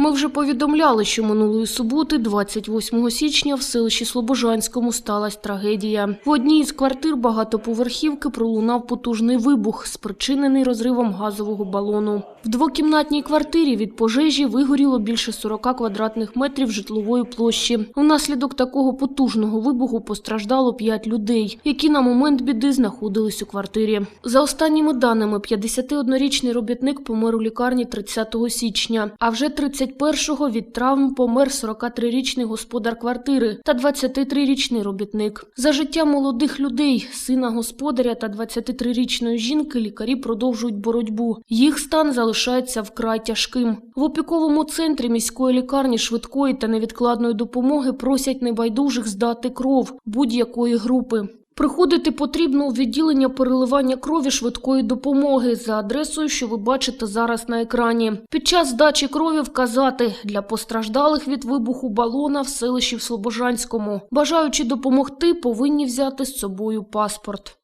Ми вже повідомляли, що минулої суботи, 28 січня, в селищі Слобожанському сталася трагедія. В одній із квартир багатоповерхівки пролунав потужний вибух, спричинений розривом газового балону. В двокімнатній квартирі від пожежі вигоріло більше 40 квадратних метрів житлової площі. Внаслідок такого потужного вибуху постраждало 5 людей, які на момент біди знаходились у квартирі. За останніми даними, 51-річний робітник помер у лікарні 30 січня, а вже 31-го від травм помер 43-річний господар квартири та 23-річний робітник. За життя молодих людей, сина господаря та 23-річної жінки лікарі продовжують боротьбу. Їх стан залишається вкрай тяжким. В опіковому центрі міської лікарні швидкої та невідкладної допомоги просять небайдужих здати кров будь-якої групи. Приходити потрібно у відділення переливання крові швидкої допомоги за адресою, що ви бачите зараз на екрані. Під час здачі крові вказати для постраждалих від вибуху балона в селищі в Слобожанському. Бажаючи допомогти, повинні взяти з собою паспорт.